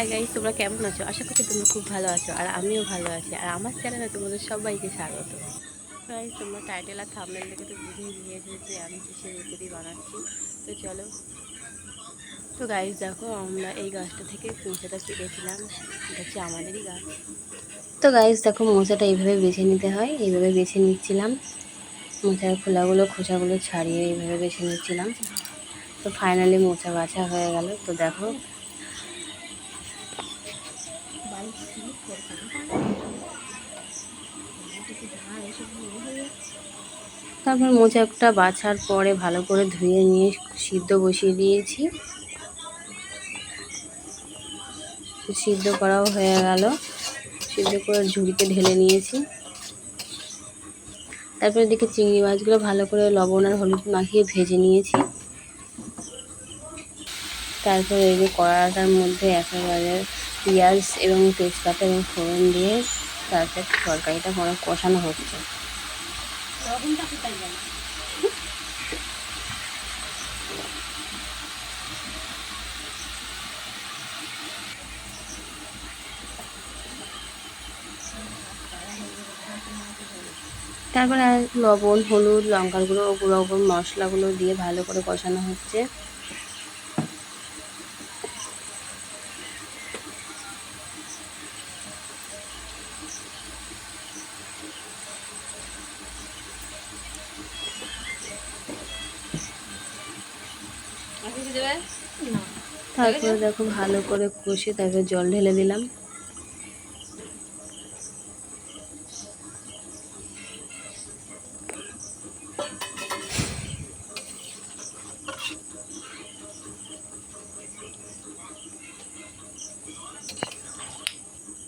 Hi guys তোমরা কেমন আছো? আশা করছি তোমরা খুব ভালো আছো আর আমিও ভালো আছি। আর আমার চ্যানেলে তোমাদের সবাইকে স্বাগত। গাইস তোমরা টাইটেল আর থামনেল দেখে তো বুঝেই গিয়েছো যে আমি কিসের রেসিপি বানাচ্ছি। তো চলো। তো গাইস দেখো, আমরা এই গাছটা থেকে মোচাটা পেরেছিলাম। এটা হচ্ছে আমাদেরই গাছ। তো গাইস দেখো, মোচাটা এইভাবে বেছে নিতে হয়। এইভাবে বেছে নিচ্ছিলাম। মোচার খোলাগুলো খোসাগুলো ছাড়িয়ে এইভাবে বেছে নিচ্ছিলাম। তো ফাইনালি মোচা বাছা হয়ে গেল। তো দেখো তারপর মোচাটা বাছার পরে ভালো করে ধুয়ে নিয়ে সিদ্ধ বসিয়ে দিয়েছি। সিদ্ধ করাও হয়ে গেল। সিদ্ধ করে ঝুড়িতে ঢেলে নিয়েছি। তারপরে দেখে চিংড়ি মাছগুলো ভালো করে লবণ আর হলুদ মাখিয়ে ভেজে নিয়েছি। তারপরে এই যে কড়াটার মধ্যে একেবারে পেঁয়াজ এবং তেজপাতা এবং ফোড়ন দিয়ে তারপর তরকারিটা পরে কষানো হচ্ছে। তারপরে লবণ হলুদ লঙ্কার গুঁড়ো গুঁড়ো গুঁড়ো মশলাগুলো দিয়ে ভালো করে কষানো হচ্ছে। তারপরে দেখো ভালো করে কষে তারপরে জল ঢেলে দিলাম।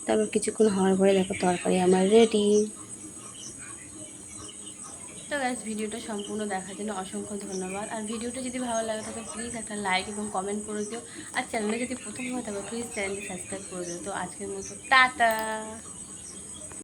তারপর কিছুক্ষণ হওয়ার পরে দেখো তরকারি আমার রেডি তো গ্যাস ভিডিওটা সম্পূর্ণ দেখার জন্য অসংখ্য ধন্যবাদ। আর ভিডিওটা যদি ভালো লাগে, তাহলে প্লিজ একটা লাইক এবং কমেন্ট করে দিও। আর চ্যানেলে যদি প্রথম হয়ে থাকে প্লিজ চ্যানেলটি সাবস্ক্রাইব করে দিও। তো আজকের মতো, টাটা!